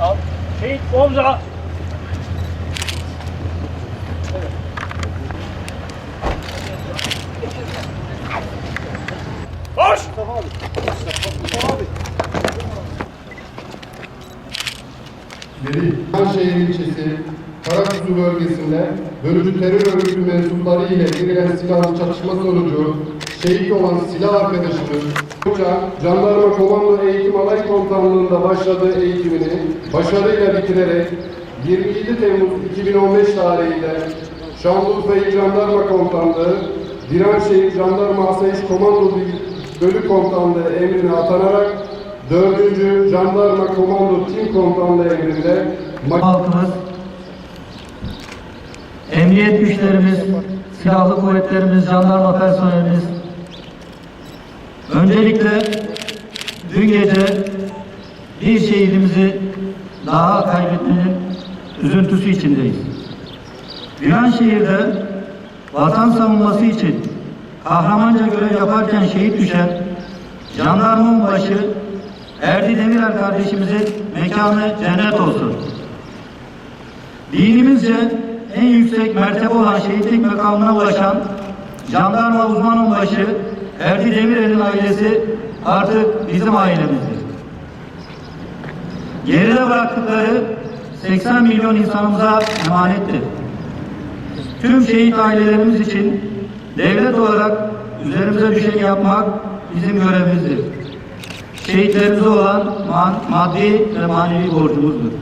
Al. Şehit omza. Koş! Biri Şehir ilçesi Karakuzu bölgesinde bölücü terör örgütü mensupları ile girilen silahlı çatışma sonucu şehit olan silah arkadaşımız Uçak, Jandarma Komando Eğitim Alay Komutanlığı'nda başladığı eğitimini başarıyla bitirerek 27 Temmuz 2015 tarihinde Şanlıurfa İl Jandarma Komutanlığı, Direnşehir Jandarma Asayiş Komando Bölük Komutanlığı emrine atanarak 4. Jandarma Komando Tim Komutanlığı emrinde halkımız, emniyet güçlerimiz, silahlı kuvvetlerimiz, jandarma personelimiz, öncelikle dün gece bir şehidimizi daha kaybetmenin üzüntüsü içindeyiz. Viranşehir'de vatan savunması için kahramanca görev yaparken şehit düşen jandarma onbaşı Erdi Demirer kardeşimizin mekanı cennet olsun. Dinimizce en yüksek mertebe olan şehitlik makamına ulaşan jandarma uzman onbaşı Erdi Demirel'in ailesi artık bizim ailemizdir. Geride bıraktıkları 80 milyon insanımıza emanettir. Tüm şehit ailelerimiz için devlet olarak üzerimize düşeni yapmak bizim görevimizdir. Şehitlerimize olan maddi ve manevi borcumuzdur.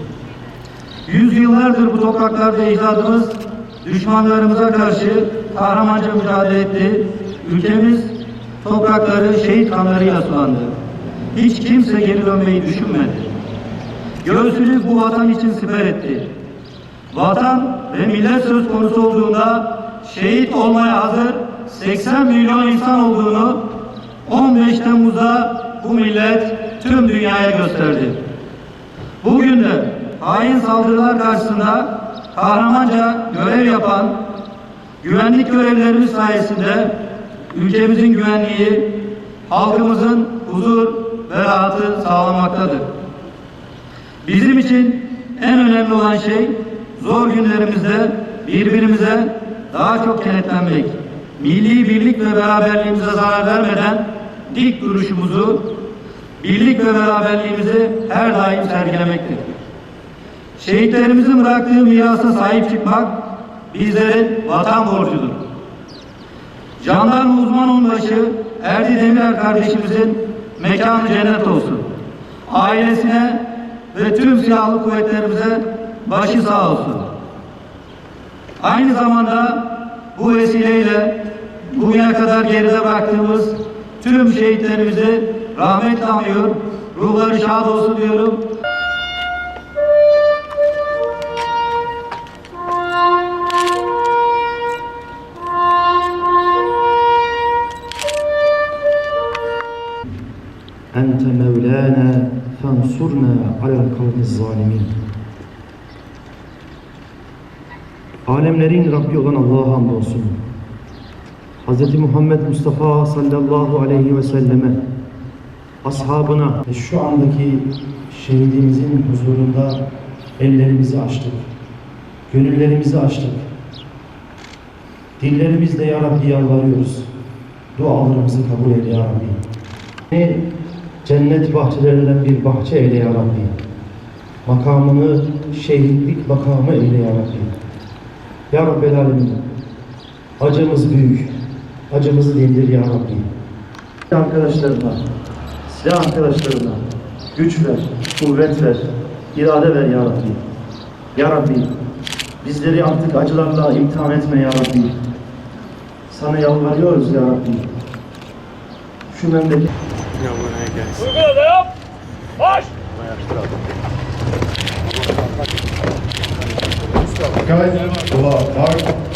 Yüzyıllardır bu topraklarda ecdadımız düşmanlarımıza karşı kahramanca mücadele etti. Ülkemiz toprakları şehit kanlarıyla sulandı. Hiç kimse geri dönmeyi düşünmedi. Göğsünü bu vatan için siper etti. Vatan ve millet söz konusu olduğunda şehit olmaya hazır 80 milyon insan olduğunu 15 Temmuz'da bu millet tüm dünyaya gösterdi. Bugün de hain saldırılar karşısında kahramanca görev yapan güvenlik görevlilerimiz sayesinde ülkemizin güvenliği, halkımızın huzur ve rahatı sağlamaktadır. Bizim için en önemli olan şey zor günlerimizde birbirimize daha çok kenetlenmek, milli birlik ve beraberliğimize zarar vermeden dik duruşumuzu, birlik ve beraberliğimizi her daim sergilemektir. Şehitlerimizin bıraktığı mirasa sahip çıkmak bizlerin vatan borcudur. Jandarma uzman onbaşı Erdi Demirer kardeşimizin mekanı cennet olsun. Ailesine ve tüm silahlı kuvvetlerimize başı sağ olsun. Aynı zamanda bu vesileyle bugüne kadar geride bıraktığımız tüm şehitlerimizi rahmetle anıyor, ruhları şad olsun diyorum. Ente mevlana fensurna alel kavmiz zalimin. Alemlerin Rabbi olan Allah'a hamdolsun. Hz. Muhammed Mustafa sallallahu aleyhi ve selleme, ashabına şu andaki şehidimizin huzurunda ellerimizi açtık. Gönüllerimizi açtık. Dillerimizle Ya Rabbi yalvarıyoruz. Dualarımızı kabul et Ya Rabbi. Ve cennet bahçelerinden bir bahçe eyle ya Rabbi. Makamını şehitlik makamı eyle ya Rabbi. Ya Rabbel Alemin. Acımız büyük. Acımızı dindir ya Rabbi. Arkadaşlarına, silah arkadaşlarına güç ver, kuvvet ver, irade ver ya Rabbi. Ya Rabbi, bizleri artık acılarla imtihan etme ya Rabbi. Sana yalvarıyoruz ya Rabbi. Şu memleket Uygula da yap. Koş! Guys, Mark,